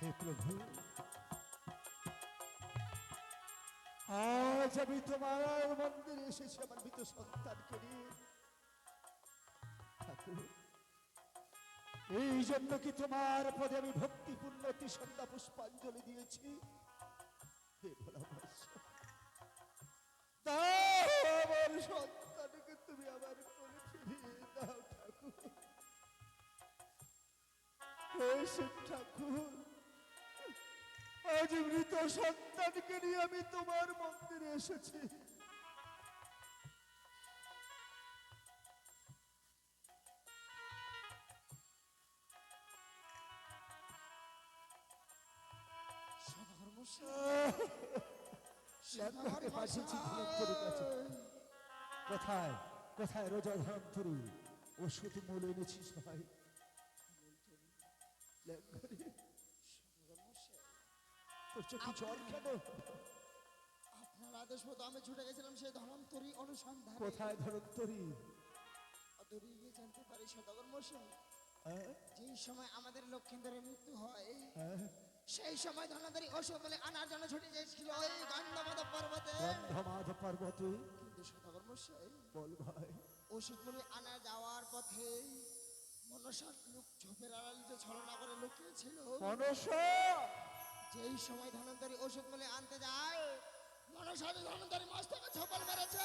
হে প্রভু আজ আমি তোমার মন্দিরে এসেছি, আমার মৃত সন্তানকে নিয়ে। এই জন্য কি তোমার পদে আমি ভক্তিপূর্ণ সন্ধ্যা পুষ্পাঞ্জলি দিয়েছি? আমার সন্তানকে তুমি আমার কোলে ফিরিয়ে দাও, ঠাকুর। ঠাকুর আজ মৃত সন্তানকে নিয়ে আমি তোমার মন্দিরে এসেছি। কোথায়? কোথায় রোজা ধনন্তরী ওষুধ মূল এনেছিস ভাই তোর চোখে জল কেন আপনার আদেশ মতো আমি ছুটে গেছিলাম সেই ধনন্তরী অনুসন্ধান। কোথায় ধনন্তরী দূরে গিয়ে জানতে পারি সদাগর মশাই হ্যাঁ? যেই সময় আমাদের লক্ষিন্দরের মৃত্যু হয় হ্যাঁ? সেই সময় ধনন্তরী ওষুধ বলে আনার জন্য ছুটে গিয়েছিল ওই গন্ধমাদ পর্বতে। গন্ধমাধ পর্বতে? কিন্তু সদাগর মশাই বল ভাই। ওষুধ বলে আনা যাওয়ার পথে মনসার লোক ঝোপের আড়ালে যে ছলনা করে লুকিয়েছিল মনসা! যেই সময় ধনন্তরী ওষুধ বলে আনতে যায় মনসার ধনন্তরী মস্তকে ছপল মেরেছে।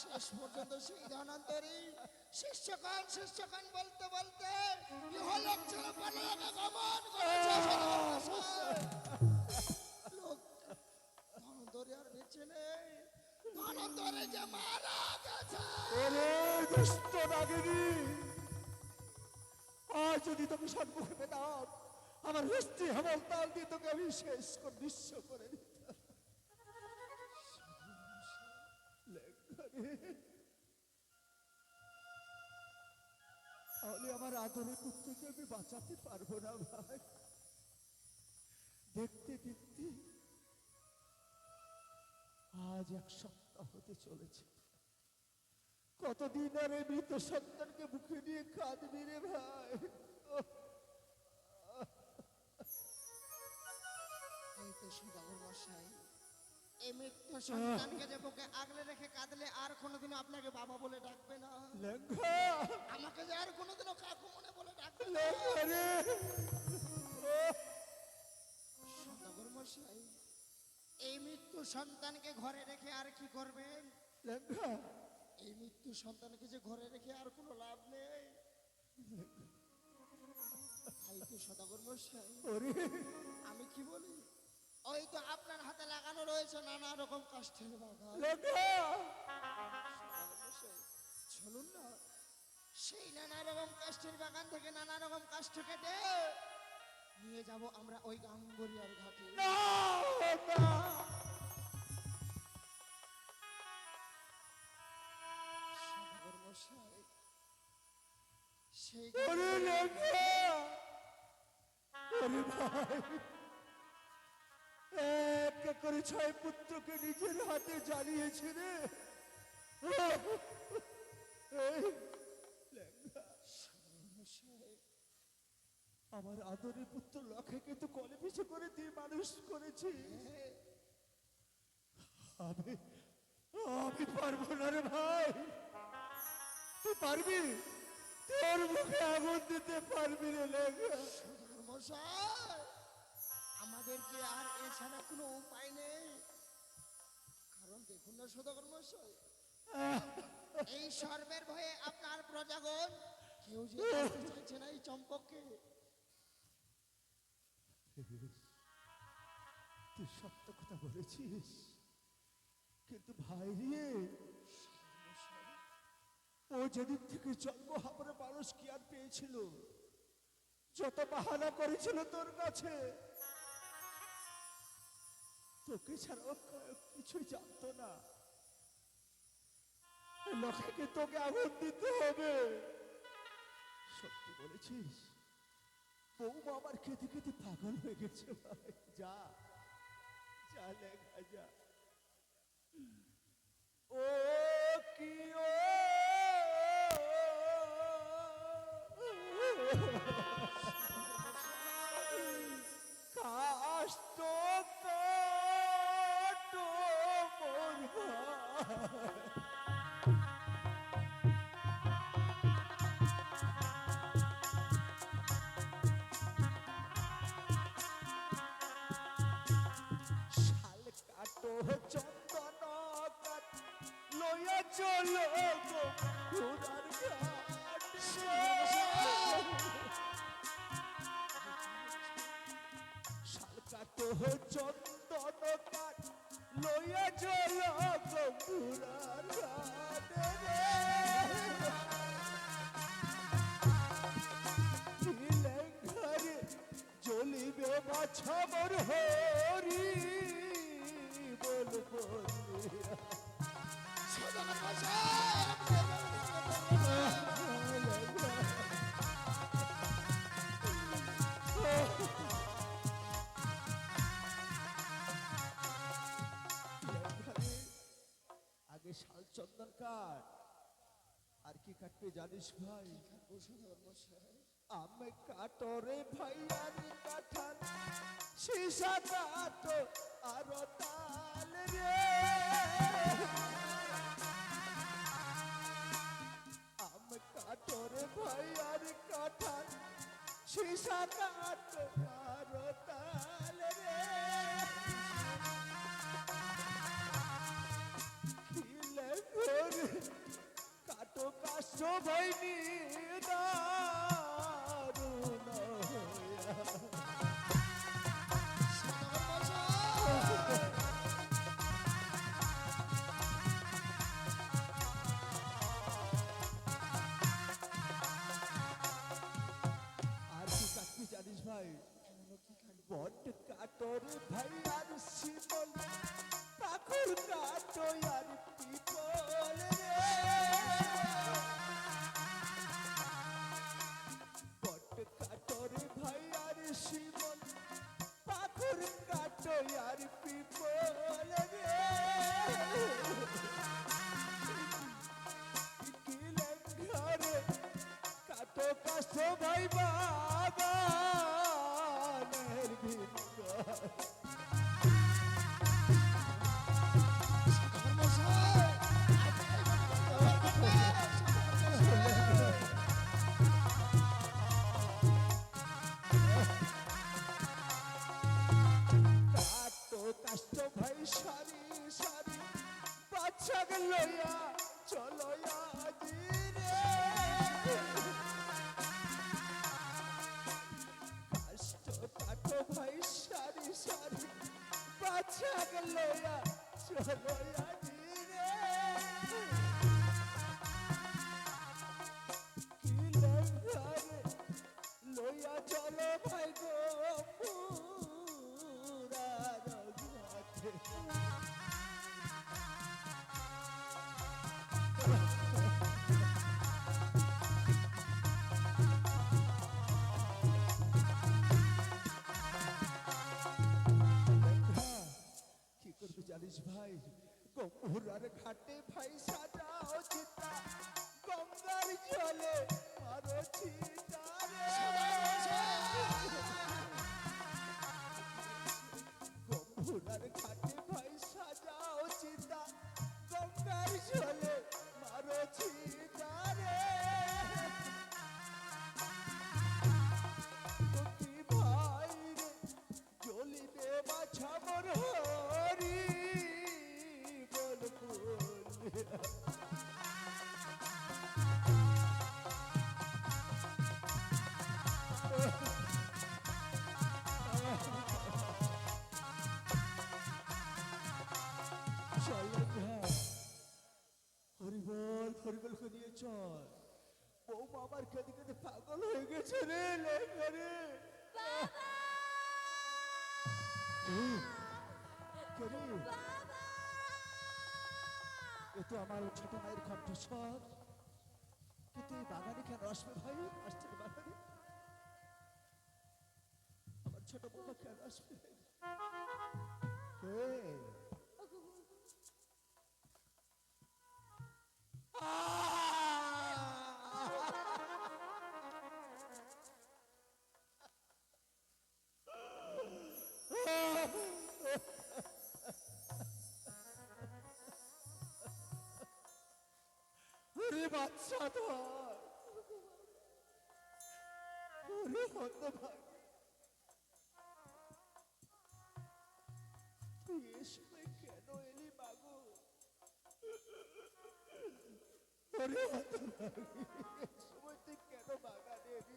শেষ পর্যন্ত সেই ধনন্তরী শিষ্যকান শিষ্যকান বলতে বলতে ইহলোক ছেড়ে পরলোকে গমন করেছে ধনন্তরী আর বেঁচে নেই। ধনন্তরী যে মারা গেছে। দুষ্ট আজ যদি তুমি সম্মুখে পেতাম আমার হস্তি হেমল তাল দিয়ে তোকে আমি শেষ করে, নিঃস্ব করে তাহলে আমার আদরের পুত্রকে আমি বাঁচাতে পারব না ভাই। দেখতে দেখতে আজ এক সপ্তাহ হতে চলেছে। কতদিন আর এই মৃত সন্তানকে বুকে নিয়ে কাঁদবি রে ভাই? এই তো সদাগর মশাই এই মৃত্যু সন্তানকে যে বুকে আগলে রেখে কাঁদলে আর কোনোদিনও আপনাকে বাবা বলে ডাকবে না। আমাকে যে আর কোনোদিনও কাকু মনে বলে ডাকবে না। মশাই এই মৃত্যু সন্তানকে ঘরে রেখে আর কি করবেন? এই মৃত্যু সন্তানকে যে ঘরে রেখে আর কোনো লাভ নেই। তাই তো সদাগর মশাই আমি কি বলি? ওই তো আপনার হাতে লাগানো রয়েছে নানা রকম কাষ্ঠের বাগান। চলুন না। সেই নানা রকম কাষ্ঠের বাগান থেকে নানা রকম কাষ্ঠ কেটে নিয়ে যাব আমরা ওই গাঙ্গরিয়ার ঘাটে। ভাই। এক করে ছয় পুত্রকে নিজের হাতে জ্বালিয়েছে রে। আমার আদরের পুত্র লক্ষেকে তো কলে পিছু করে দিয়ে মানুষ করেছি। আমি পারব না রে ভাই। তুই পারবি? তোর মুখে আগুন দিতে পারবি রে লেগা মশাই আমাদেরকে আর এছাড়া কোনো উপায় নেই। কারণ দেখুন না সদাগর মশাই এই সর্বের ভয়ে আপনার প্রজাগণ কেউ যে চাইছে না এই চম্পককে। তুই সত্য কথা বলেছিস। কিন্তু ভাই রে ও যেদিন থেকে জন্ম হাবরে মানুষ কি আর পেয়েছিল, যত বাহানা করেছিল তোর কাছে, তোকে ছাড়া ও ক- কিছুই জানতো না। লোকেকে তোকে আগুন দিতে হবে। সত্যি বলেছিস? বৌমা আমার খেতে খেতে পাগল হয়ে গেছে যা যা লেখা, যা। ও চন্দন কাঠ লইয়া চল ঘরে ঘাটে রে। মর ঘরে জানিস ভাই। আমি কাটরে ভাই আমি কাঠান সীসা কাট আর তাল রে। আমি কাটরে ভাই আর কাঠান সীসা কাটো কাষ্ট ভাইনি গম্ভুরার ঘাটে এ আমার ছোট মায়ের কণ্ঠস্বর। কিন্তু বাগানে কেন আসবে ভাই? আসছে বাগানে? আমার ছোট বাবা কেন আসবে? বাচ্চা ধর তুই কেন এলি মাগো ওরে তুই কেন বাগানে এলি।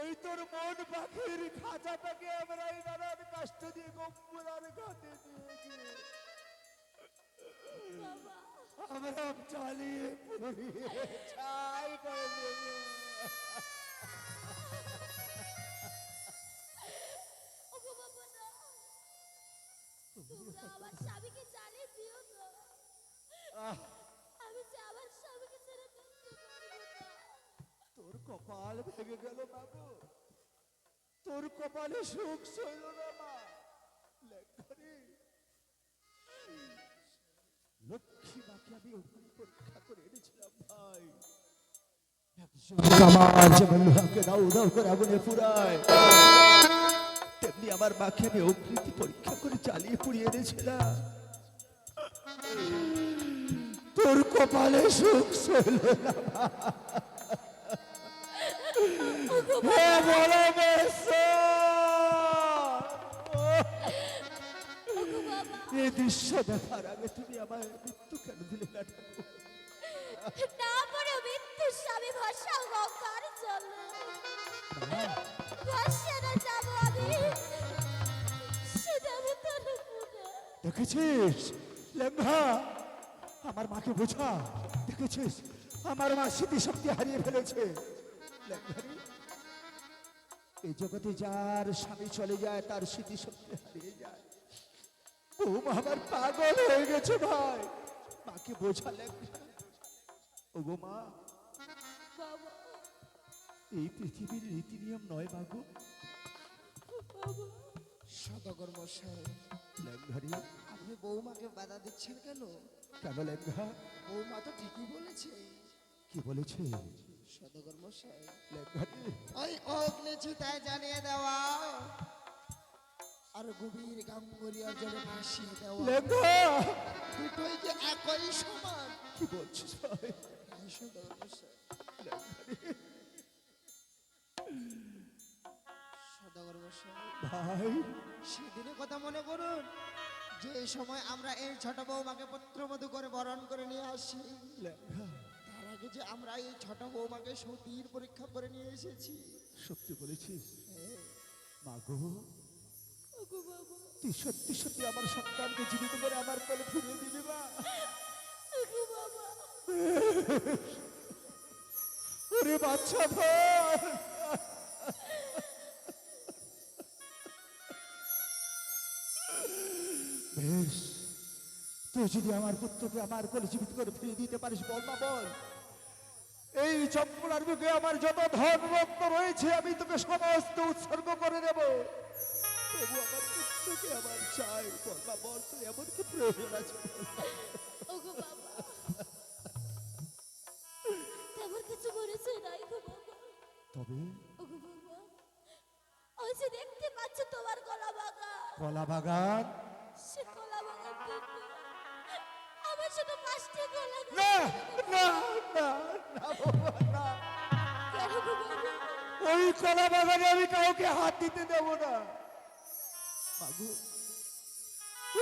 ওই তোর মন পাখির খাঁচাটাকে আমরা এই নানান কষ্ট দিয়ে গম্বুরার ঘাটে গিয়ে আমরা চালিয়ে পুড়িয়ে ছাই করে দেবো। তোমরা আমার স্বামীকে জ্বালিয়ে দিও না। কপাল ভেঙে গেল বাবু তোর কপালে সুখ সইল না মা। লক্ষ্মী আমি পরীক্ষা করে এনেছিলাম ভাই। তেমনি আমার পরীক্ষা করে চালিয়ে পুড়িয়ে এনেছিলাম। তোর কপালে সুখ সইল না হে বলো এই দৃশ্য দেখার আগে তুমি আমার মৃত্যু কেন দিলে না? মৃত্যুর স্বামী ভরসা গঙ্গার যাব আমি। তার দেখেছিস? লেঙ্গা আমার মাকে বোঝা। দেখেছিস? আমার মা স্মৃতিশক্তি হারিয়ে ফেলেছে। লেঙ্গারি, এই জগতে যার স্বামী চলে যায় তার স্মৃতিশক্তি হারিয়ে যায়। বৌমা আমার পাগল হয়ে গেছে ভাই। মাকে বোঝা লেঙ্গা ও মা এই পৃথিবীর রীতি নিয়ম নয় মাগো বাবা। সদগর আপনি বৌমাকে বাধা দিচ্ছেন কেন? কেন লেঙ্গা বৌমা তো ঠিকই বলেছে। কি বলেছে? সদগর মশাই ওই অগ্নি চিতায় জানিয়ে দেওয়া। আর গভীর গাঙ্গুরিয়ার জলে ভাসিয়ে দেওয়া। দুটোই যে একই সমান। কি বলছিস ভাই? এই সদগর মশাই সদগর মশাই ভাই। সেদিনের কথা মনে করুন? যে সময় আমরা এই ছোট বৌমাকে পুত্রবধূ করে বরণ করে নিয়ে আসি। যে আমরা এই ছোট বৌমাকে সতীর পরীক্ষা করে নিয়ে এসেছি। সত্যি বলেছিস? হ্যাঁ, মাগো ওগো বাবা। তুই সত্যি সত্যি আমার সন্তানকে জীবিত করে আমার কোলে ফিরিয়ে দিবি মা। ওরে বাচ্চা ভাই। বেশ তুই যদি আমার পুত্রকে আমার কোলে জীবিত করে ফিরিয়ে দিতে পারিস বল না বল। চম্পলার বুকে আমার যত ধন রত্ন রয়েছে আমি তোকে সমস্ত উৎসর্গ করে দেব। তবু আমার পুত্রকে আমার চাই বল না বল এমন কি প্রয়োজন আছে বল? ওগো বাবা তেমন কিছু করেছে নাই গো তবে? ওগো বাবা ওই যে দেখতে পাচ্ছ তোমার গলা বাগা কলা বাগান? ওই কলা বাগানে আমি কাউকে হাত দিতে না।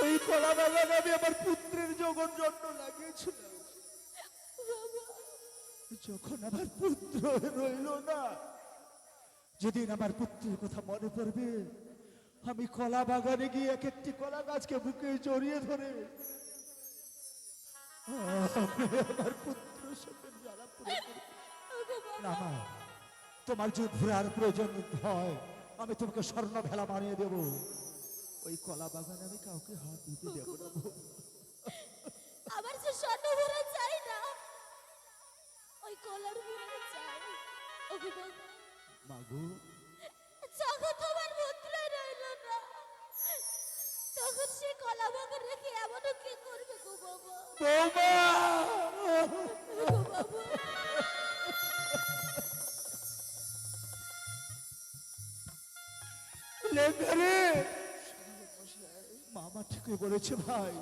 ওই কলা বাগানে আমি আমার পুত্রের যখন জন্ম লাগিয়েছিলাম, যখন আমার পুত্র রইল না, যেদিন আমার পুত্রের কথা মনে পড়বে, আমি কলা বাগানে গিয়ে এক একটি কলা গাছকে বুকে জড়িয়ে ধরে আমার জ্বালা পুরো না মা তোমার যদি ঘোরার প্রয়োজন হয় আমি তোমাকে স্বর্ণ ভেলা বানিয়ে দেব। ওই কলা বাগানে আমি কাউকে হাত দিতে দেব না। আমার যে স্বর্ণ ভরা চাই না ওই কলার ভরা চাই ওগো মাগো তোমার না মামা ঠিকই বলেছে ভাই।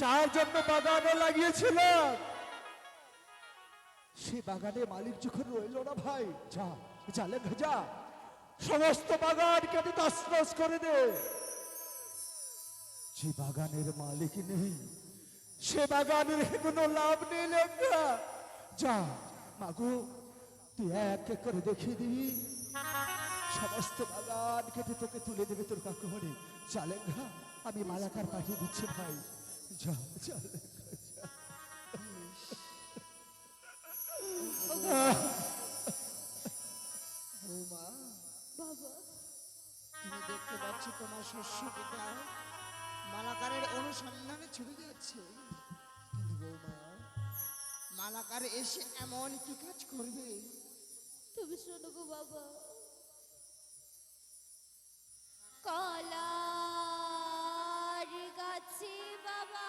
যার জন্য বাগানে লাগিয়েছিল সে বাগানে মালিক যখন রইল না ভাই, যা, জালে ভেজা, সমস্ত বাগান কেটে তসনস করে দে। যে বাগানের মালিক নেই, সে বাগানের কোনো লাভ নেই লেখা। যা, মাগু, তুই এক এক করে দেখিয়ে দিবি। সমস্ত বাগান কেটে তোকে তুলে দেবে তোর কাকুমণি। চালেঙ্গা আমি মালাকার পাঠিয়ে দিচ্ছি ভাই। যা বাবা তুমি দেখতে পাচ্ছ তোমার শস্য কোথায়? মালাকারের অনুসন্ধানে ছুটে যাচ্ছে। মালাকার এসে এমন কি কাজ করবে? তুমি শোনো বাবা। কলার বাবা,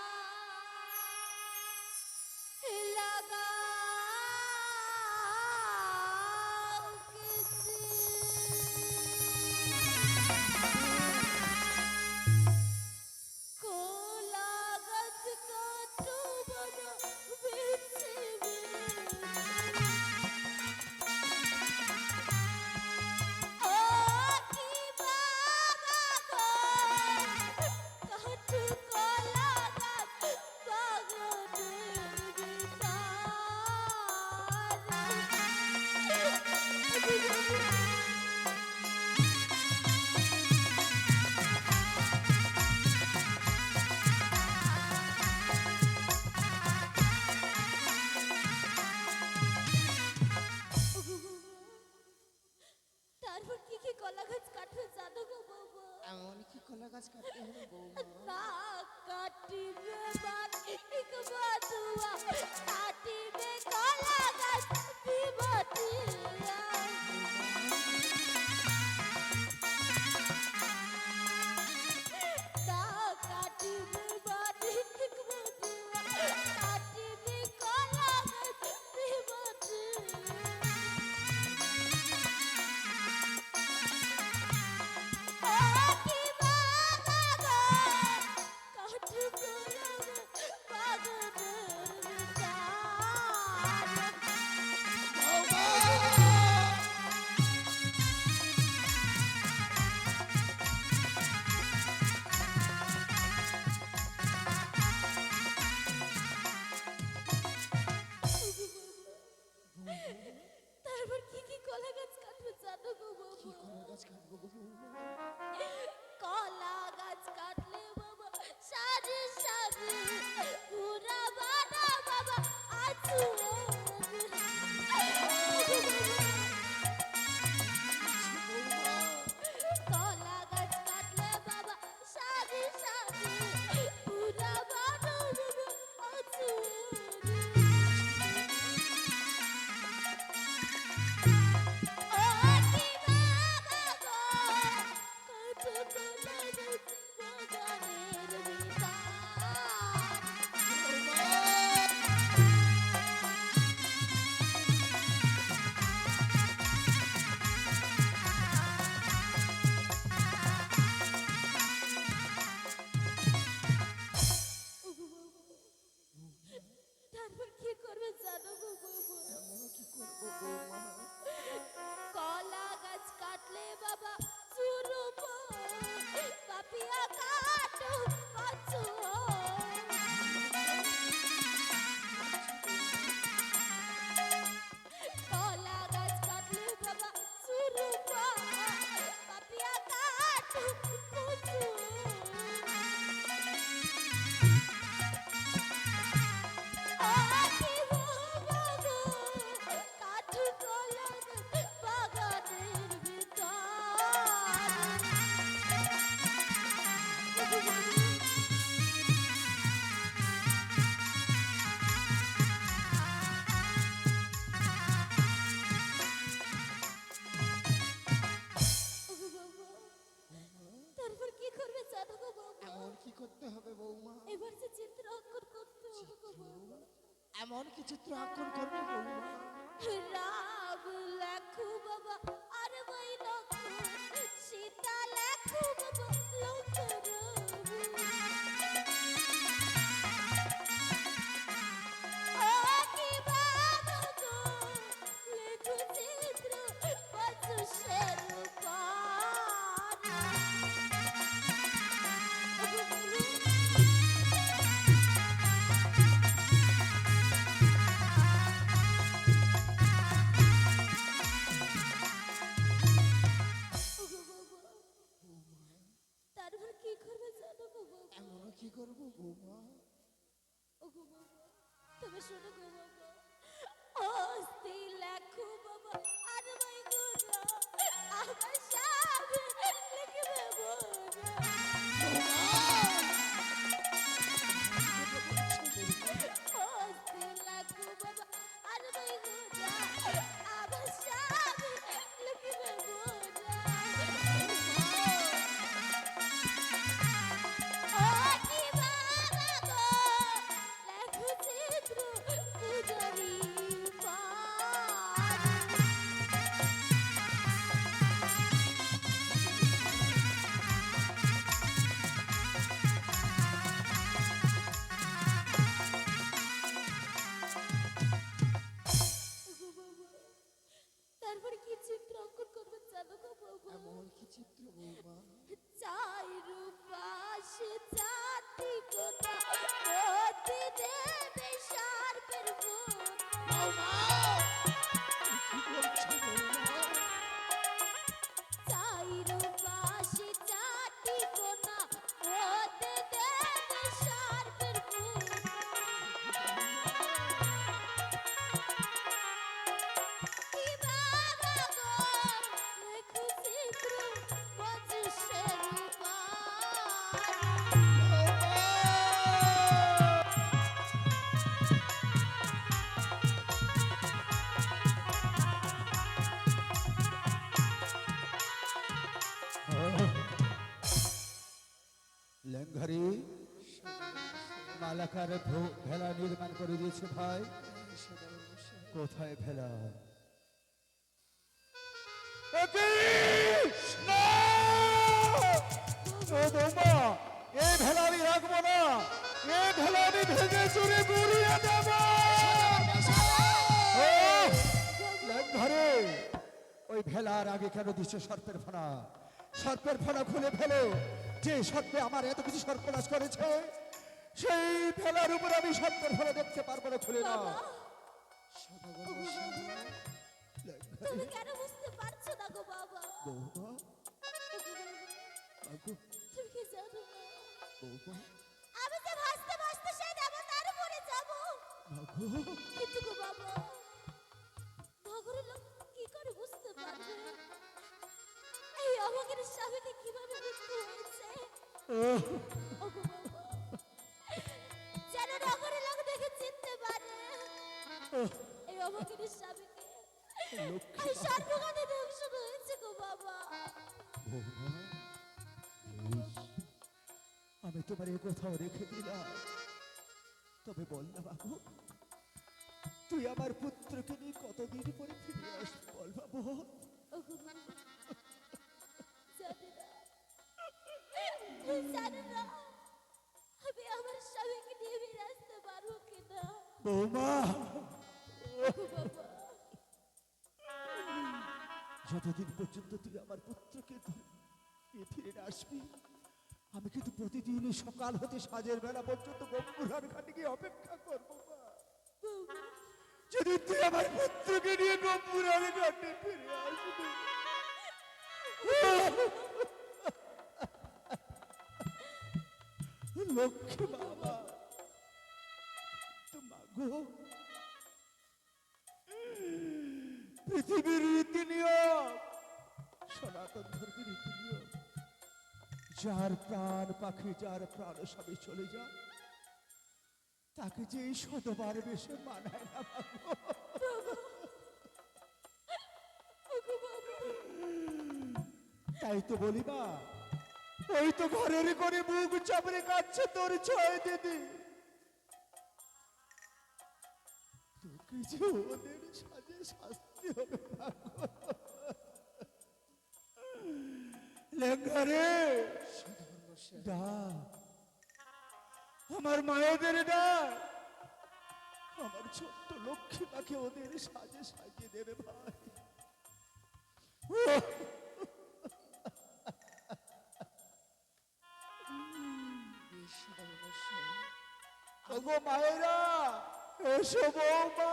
লাগা বৌমা এবার যে এমন কি করবে বাবা আর সীতা লেখু বাবা। এমন কি চিত্র লেঙ্গারি মালাকার ভেলা নির্মাণ করে দিয়েছে ভাই। কোথায় ভেলা? এই ভেলা আমি রাখব না। এই ভেলা আমি ভেঙে চুরে গুড়িয়ে দেব। ঘরে ওই ভেলার আগে কেন দিচ্ছে সর্পের ফোনা সর্পের ফোনা খুলে ফেলো। যে সর্পে আমার এত কিছু সর্পনাশ করেছে সেই ভেলার উপর আমি সর্পের ফোনা দেখতে পারব না খুলে না। বাবা। সদাগর মশাই তুমি কেন বুঝতে পারছ না গো বাবা? বাবা, তুমি কি জানো? না আমি যে ভাসতে ভাসতে সেই দেবতার উপরে যাব। কিন্তু গো বাবা নগরের লোক কি করে বুঝতে পারবে? এই অভাগের স্বামীকে কীভাবে মৃত্যু হয়েছে? যেন নগরের লোক দেখে চিনতে পারে। এই অভাগের স্বামীকে। এই সর্বগানে ধ্বংস হয়েছে গো বাবা। আমি তোমার এ কোথাও রেখে দিলাম। তবে বল না বাবু তুই আমার পুত্রকে নিয়ে কতদিন পরে ফিরে আসবি বল বাবা? যতদিন পর্যন্ত তুই আমার পুত্রকে নিয়ে ফিরে আসবি, আমি কিন্তু প্রতিদিন সকাল হতে সাজের বেলা পর্যন্ত গম্বুরার ঘাটে গিয়ে অপেক্ষা করব। যদি তুই আমার পুত্রকে নিয়ে গম্বুরার ঘাটে ফিরে আসবি লক্ষ্মী বাবা। মাগো পৃথিবীর রীতি নিয়ম সনাতন ধর্মের রীতি নিয়ম যার প্রাণ পাখি যার প্রাণ সবে চলে যায় তাকে যে শতবার বেশে মানায় না তাই তো বলি মা ওই তো ঘরের করে মুখ চাপড়ে কাচ্ছে তোর ছয় দিদি। তোকে ওদের সাজে শাস্তি হবে। লেঙ্গারে আমার মায়েদের ডাক আমার ছোট্ট লক্ষ্মী মাকে ওদের সাজে সাজিয়ে দেবে ভাই। ওগো মায়েরা এসো বৌমা।